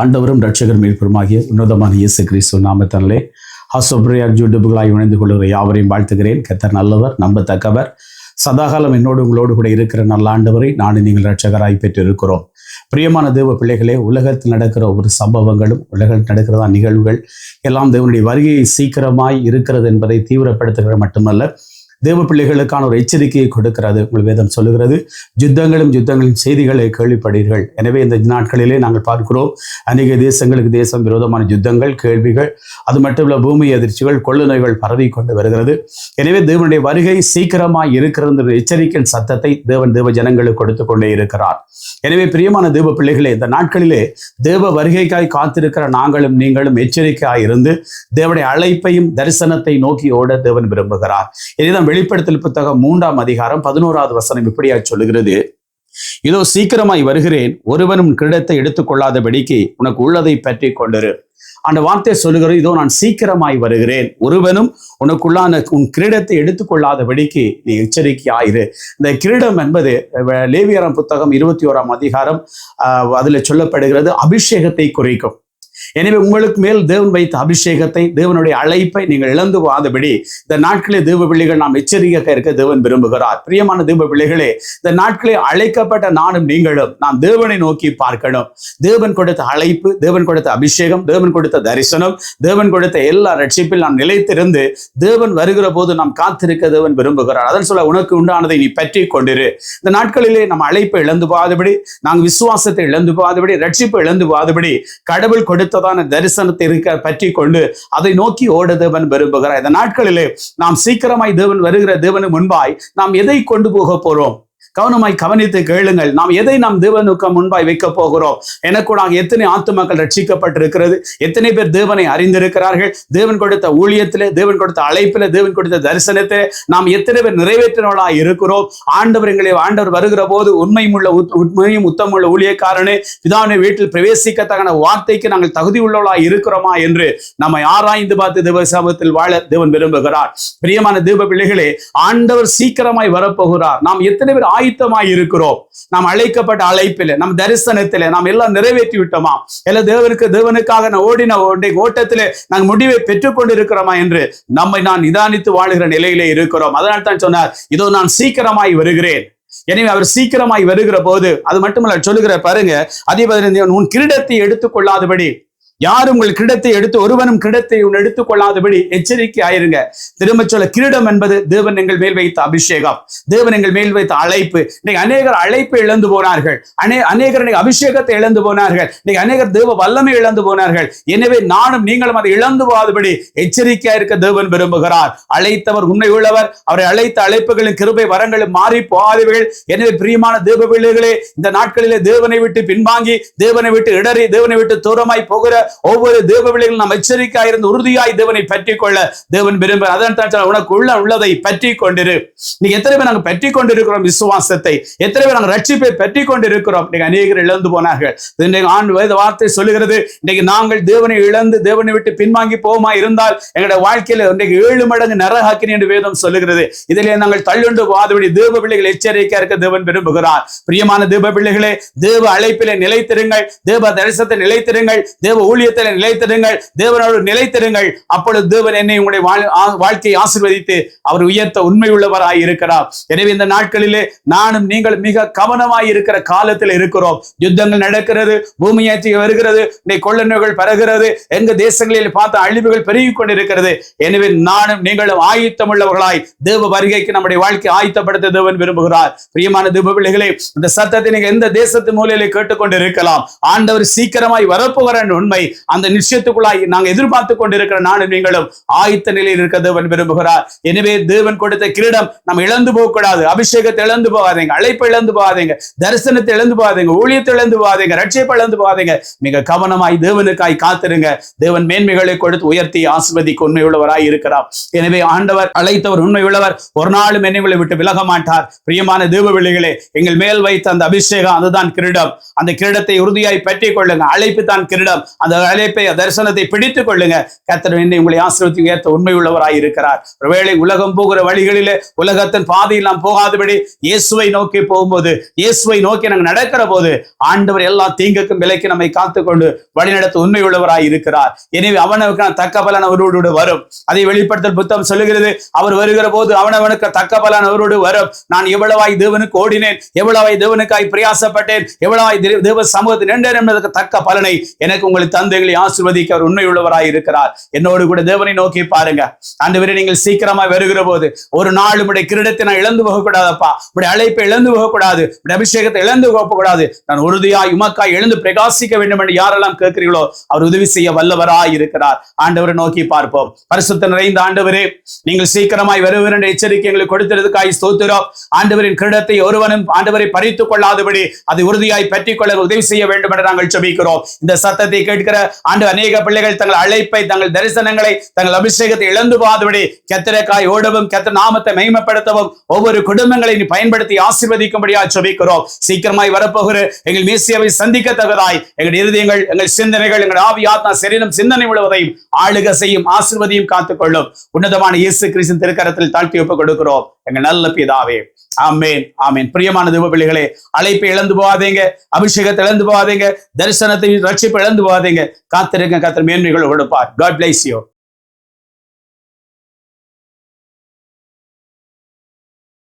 ஆண்டவரும் ரட்சகர் மீட்பருமாகிய உன்னதமான இயேசு கிறிஸ்து நாமத்தனலே ஹசோப்ரியார் யூடியூபுகளாய் இணைந்து கொள்கிற யாவரையும் வாழ்த்துகிறேன். கத்தர் நல்லவர் நம்பத்தக்கவர். சதாகாலம் என்னோடு உங்களோடு கூட இருக்கிற நல்ல ஆண்டவரை நானும் நீங்கள் ரட்சகராய் பெற்று இருக்கிறோம் பிரியமான தேவ பிள்ளைகளே உலகத்தில் நடக்கிற ஒவ்வொரு சம்பவங்களும் உலகத்தில் நடக்கிறதா நிகழ்வுகள் எல்லாம் தேவனுடைய வருகையை சீக்கிரமாய் இருக்கிறது என்பதை தீவிரப்படுத்துகிற மட்டுமல்ல தேவ பிள்ளைகளுக்கான ஒரு எச்சரிக்கையை கொடுக்கிறது. உங்கள் வேதம் சொல்லுகிறது யுத்தங்களும் யுத்தங்களின் செய்திகளை கேள்விப்படுகிறீர்கள். எனவே இந்த நாட்களிலே நாங்கள் பார்க்கிறோம் அநேக தேசங்களுக்கு தேசம் விரோதமான யுத்தங்கள் கேள்விகள் அது மட்டுமல்ல பூமி அதிர்ச்சிகள் கொள்ளு நோய்கள் பரவி கொண்டு வருகிறது. எனவே தேவனுடைய வருகை சீக்கிரமாக இருக்கிறது எச்சரிக்கையின் சத்தத்தை தேவன் தேவ ஜனங்களுக்கு கொடுத்து கொண்டே இருக்கிறார். எனவே பிரியமான தேவ பிள்ளைகளே இந்த நாட்களிலே தேவ வருகைக்காய் காத்திருக்கிற நாங்களும் நீங்களும் எச்சரிக்கையாய் இருந்து தேவனுடைய அழைப்பையும் தரிசனத்தை நோக்கி ஓட தேவன் விரும்புகிறார். இதுதான் வெளிப்படுத்தல் புத்தகம் மூன்றாம் அதிகாரம் பதினோராவது வசனம் இப்படியா சொல்லுகிறது. இதோ சீக்கிரமாய் வருகிறேன் ஒருவனும் கிரீடத்தை எடுத்துக்கொள்ளாதபடிக்கு உனக்கு உள்ளதை பற்றி கொண்டிரு. அந்த வார்த்தை சொல்லுகிறது இதோ நான் சீக்கிரமாய் வருகிறேன் ஒருவனும் உனக்குள்ளான உன் கிரீடத்தை எடுத்துக்கொள்ளாதபடிக்கு நீ எச்சரிக்கையாயிரு. இந்த கிரீடம் என்பது லேவியரம் புத்தகம் இருபத்தி ஓராம் அதிகாரம் ஆஹ், அதுல சொல்லப்படுகிறது அபிஷேகத்தை குறிக்கும். எனவே உங்களுக்கு மேல் தேவன் வைத்த அபிஷேகத்தை தேவனுடைய அழைப்பை நீங்கள் இழந்து போகாதபடி இந்த நாட்களே தேவ பிள்ளைகள் நாம் எச்சரிக்கையாக இருக்க தேவன் விரும்புகிறார். பிரியமான தேவ பிள்ளைகளே இந்த நாட்களே அழைக்கப்பட்ட நானும் நீங்களும் நாம் தேவனை நோக்கி பார்க்கணும். தேவன் கொடுத்த அழைப்பு தேவன் கொடுத்த அபிஷேகம் தேவன் கொடுத்த தரிசனம் தேவன் கொடுத்த எல்லா ரட்சிப்பில் நாம் நிலைத்திருந்து தேவன் வருகிற போது நாம் காத்திருக்க தேவன் விரும்புகிறார். அதன் சொல்ல உனக்கு உண்டானதை நீ பற்றி கொண்டிரு. இந்த நாட்களிலே நம்ம அழைப்பை இழந்து போகாதபடி நாங்கள் விசுவாசத்தை இழந்து போகாதபடி ரட்சிப்பை இழந்து போகாதபடி கடவுள் கொடுத்ததான தரிசனத்தை இருக்க பற்றி கொண்டு அதை நோக்கி ஓட தேவன் விரும்புகிறார். இந்த நாட்களிலே நாம் சீக்கிரமாய் தேவன் வருகிற தேவனு முன்பாய் நாம் எதை கொண்டு போக போறோம்? கவனமாய் கவனித்து கேளுங்கள். நாம் எதை நாம் தேவனுக்கு முன்பாய் வைக்க போகிறோம்? எனக்கூடாக எத்தனை ஆத்துமாக்கள் ரட்சிக்கப்பட்டிருக்கிறது? எத்தனை பேர் தேவனை அறிந்திருக்கிறார்கள்? தேவன் கொடுத்த ஊழியத்திலே தேவன் கொடுத்த அழைப்பில் தேவன் கொடுத்த தரிசனத்திலே நாம் எத்தனை பேர் நிறைவேற்றினவர்களாய் இருக்கிறோம்? ஆண்டவர் எங்களை ஆண்டவர் வருகிற போது உண்மையுள்ள உள்ள உண்மையும் உத்தமுள்ள ஊழியக்காரனே பிதாவினை வீட்டில் பிரவேசிக்கத்தகான வார்த்தைக்கு நாங்கள் தகுதி உள்ளவர்களாய் இருக்கிறோமா என்று நம்மை ஆராய்ந்து பார்த்து தேவ சமூகத்தில் வாழ தேவன் விரும்புகிறார். பிரியமான தேவ பிள்ளைகளே ஆண்டவர் சீக்கிரமாய் வரப்போகிறார். நாம் எத்தனை பேர் ஆயத்தமாய் இருக்கிறோம் நாம் அழைக்கப்பட்ட அழைப்பில் நம் தரிசனத்திலே நாம் எல்லாம் நிறைவேற்றி விட்டோமா எல்லா தேவனுக்கு தேவனுக்காக நான் ஓடின ஓட்டை ஓட்டத்திலே நாங்கள் முடிவை பெற்றுக்கொண்டு இருக்கிறோமா என்று நம்மை நான் நிதானித்து வாழுகிற நிலையிலே இருக்கிறோம். அதனால் தான் சொன்னார் இதோ நான் சீக்கிரமாய் வருகிறேன். எனவே அவர் சீக்கிரமாய் வருகிற போது அது மட்டுமல்ல சொல்லுகிற பாருங்க அதே பதினைந்து உன் கிரீடத்தை எடுத்துக்கொள்ளாதபடி யாரும் உங்கள் கிரீடத்தை எடுத்து ஒருவனும் கிரீடத்தை உன் எடுத்துக்கொள்ளாதபடி எச்சரிக்கை ஆயிருங்க. திரும்ப சொல்ல கிரீடம் என்பது தேவன் எங்கள் மேல் வைத்த அபிஷேகம். தேவன் எங்கள் மேல் வைத்த அழைப்பு. இன்னைக்கு அநேகர் அழைப்பை இழந்து போனார்கள். அநே அநேகர் இன்னைக்கு அபிஷேகத்தை இழந்து போனார்கள். இன்னைக்கு அநேகர் தேவ வல்லமை இழந்து போனார்கள். எனவே நானும் நீங்களும் அதை இழந்து போகாதபடி எச்சரிக்கையா இருக்க தேவன் விரும்புகிறார். அழைத்தவர் உண்மை உள்ளவர். அவரை அழைத்த அழைப்புகளின் கிருபை வரங்களும் மாறி போகாதவர்கள் எனவே பிரியமான தேவ பிள்ளைகளே இந்த நாட்களிலே தேவனை விட்டு பின்வாங்கி தேவனை விட்டு இடறி தேவனை விட்டு தூரமாய் போகிற ஒவ்வொரு தேவ பிள்ளைகளும் நாம் எச்சரிக்கையாக இருந்து உறுதியாய் தேவனை பற்றி கொள்ள தேவன் விரும்ப அதன் தான் உனக்கு உள்ள உள்ளதை பற்றி கொண்டிரு நீ எத்தனை பேர் நாங்கள் பற்றி கொண்டிருக்கிறோம் விசுவாசத்தை? எத்தனை பேர் நாங்கள் ரட்சிப்பை பற்றி கொண்டிருக்கிறோம் இன்னைக்கு அநேகர் இழந்து போனார்கள். இன்றைக்கு ஆண்டு வயது வார்த்தை சொல்லுகிறது இன்னைக்கு நாங்கள் தேவனை இழந்து தேவனை விட்டு பின்வாங்கி போமா இருந்தால் எங்களுடைய வாழ்க்கையில இன்றைக்கு ஏழு மடங்கு நரகாக்கினி என்று வேதம் சொல்லுகிறது. இதிலே நாங்கள் தள்ளுண்டு போகாதபடி தேவ பிள்ளைகள் எச்சரிக்கையாக இருக்க தேவன் விரும்புகிறார். பிரியமான தேவ பிள்ளைகளே தேவ அழைப்பிலே நிலைத்திருங்கள் தேவ தரிசனத்தை நிலைத்திருங்கள் தேவ ஊழியத்தில் நிலைத்திடுங்கள் தேவனோடு நிலைத்திடுங்கள். அப்பொழுது தேவன் என்னை உங்களுடைய வாழ்க்கையை ஆசிர்வதித்து அவர் உயர்த்த உண்மை உள்ளவராய் இருக்கிறார். எனவே இந்த நாட்களிலே நானும் நீங்கள் மிக கவனமாய் இருக்கிற காலத்தில் இருக்கிறோம். யுத்தங்கள் நடக்கிறது பூமியாட்சி வருகிறது இன்னைக்கு பரகிறது எங்க தேசங்களில் பார்த்த அழிவுகள் பெருகி கொண்டிருக்கிறது. எனவே நானும் நீங்களும் ஆயத்தம் உள்ளவர்களாய் தேவ வருகைக்கு நம்முடைய வாழ்க்கை ஆயத்தப்படுத்த தேவன் விரும்புகிறார். பிரியமான தேவ பிள்ளைகளே இந்த சத்தத்தை நீங்க எந்த தேசத்து மூலையிலே கேட்டுக்கொண்டு இருக்கலாம் ஆண்டவர் சீக்கிரமாய் வரப்போகிற உண்மை. அந்த நிச்சயத்துக்குள்ளாய் நாங்கள் எதிர்பார்த்து கொண்டிருக்கிற நானும் நீங்களும் ஆயத்த நிலையில் இருக்க தேவன் விரும்புகிறார். எனவே தேவன் கொடுத்த கிரீடம் நம்ம இழந்து போகக்கூடாது. அபிஷேகத்தை இழந்து போகாதீங்க அழைப்பை இழந்து போகாதீங்க தரிசனத்தை இழந்து போகாதீங்க ஊழியத்தை இழந்து போகாதீங்க ரட்சிப்பை இழந்து போகாதீங்க. மிக கவனமாய் தேவனுக்காய் காத்திருங்க. தேவன் மேன்மைகளை கொடுத்து உயர்த்தி ஆசிர்வதிக்கு உண்மை உள்ளவராய் இருக்கிறார். எனவே ஆண்டவர் அழைத்தவர் உண்மை உள்ளவர் ஒரு நாளும் என்னை விட்டு விலக மாட்டார். பிரியமான தேவ விழிகளே எங்கள் மேல் வைத்த அந்த அபிஷேகம் அதுதான் கிரீடம். அந்த கிரீடத்தை உறுதியாய் பற்றிக் கொள்ளுங்க. அழைப்பு தான் கிரீடம். அந்த அந்த அழைப்பை தரிசனத்தை பிடித்துக் கொள்ளுங்க. கத்தர் என்னை உங்களை ஆசிரியத்துக்கு ஏற்ற உண்மை உள்ளவராய் இருக்கிறார். ஒருவேளை உலகம் போகிற வழிகளிலே உலகத்தின் பாதையில் நாம் போகாதபடி இயேசுவை நோக்கி போகும்போது இயேசுவை நோக்கி நாங்கள் நடக்கிற போது ஆண்டவர் எல்லா தீங்குக்கும் விலைக்கு நம்மை காத்துக்கொண்டு வழிநடத்த உண்மை உள்ளவராய் இருக்கிறார். எனவே அவனவுக்கான தக்க பலன் அவரோடு வரும். அதை வெளிப்படுத்தல் புத்தகம் சொல்லுகிறது அவர் வருகிற போது அவனவனுக்கு தக்க பலன் அவரோடு வரும். நான் எவ்வளவாய் தேவனுக்கு ஓடினேன் எவ்வளவாய் தேவனுக்காய் பிரயாசப்பட்டேன் எவ்வளவாய் தேவ சமூகத்தில் நின்றேன் என்பதற்கு தக்க பலனை எனக்கு உங்களுக்கு தந்தைகளை ஆசிர்வதிக்க அவர் உண்மையுள்ளவராய் இருக்கிறார். என்னோடு கூட தேவனை நோக்கி பாருங்க. ஆண்டவரே நீங்கள் சீக்கிரமா வருகிற போது ஒரு நாள் உடைய கிரீடத்தை நான் இழந்து போகக்கூடாதப்பா. உடைய அழைப்பை இழந்து போகக்கூடாது. உடைய அபிஷேகத்தை இழந்து போகக்கூடாது. நான் உறுதியாய் உமக்காய் எழுந்து பிரகாசிக்க வேண்டும் என்று யாரெல்லாம் கேட்கிறீர்களோ அவர் உதவி செய்ய வல்லவராய் இருக்கிறார். ஆண்டவரை நோக்கி பார்ப்போம். பரிசுத்த நிறைந்த ஆண்டவரே நீங்கள் சீக்கிரமாய் வருவர் என்ற எச்சரிக்கை எங்களுக்கு கொடுத்ததுக்காய் ஸ்தோத்திரம். ஆண்டவரின் கிரீடத்தை ஒருவனும் ஆண்டவரை பறித்துக் கொள்ளாதபடி அதை உறுதியாய் பற்றிக் கொள்ள உதவி செய்ய வேண்டும் என்று நாங்கள் ஜெபிக்கிறோம். இந்த சத்தத்தை கேட்க இருக்கிற ஆண்டு அநேக பிள்ளைகள் தங்கள் அழைப்பை தங்கள் தரிசனங்களை தங்கள் அபிஷேகத்தை இழந்து போகாதபடி கத்திரக்காய் ஓடவும் கத்திர நாமத்தை மகிமைப்படுத்தவும் ஒவ்வொரு குடும்பங்களை நீ பயன்படுத்தி ஆசீர்வதிக்கும்படியா சொபிக்கிறோம் சீக்கிரமாய் வரப்போகிற எங்கள் மீசியாவை சந்திக்க தகுதாய் எங்கள் இருதயங்கள் எங்கள் சிந்தனைகள் எங்கள் ஆவி ஆத்மா சரீரம் சிந்தனை முழுவதையும் ஆளுக செய்யும் ஆசிர்வதியும் காத்துக்கொள்ளும். உன்னதமான இயேசு கிறிஸ்தின் திருக்கரத்தில் தாழ்த்தி ஒப்புக் கொடுக்கிறோம். எங்கள் நல்ல பிதாவே. ஆமேன் ஆமேன். பிரியமான தேவ அழைப்பு அழைப்பை இழந்து போகாதீங்க அபிஷேகத்தை இழந்து போகாதீங்க தரிசனத்தை ரட்சிப்பை இழந்து போகாதீங்க. காத்திருக்க கத்திர மேன்மைகள் கொடுப்பார் காட் பிளேஸ் யூ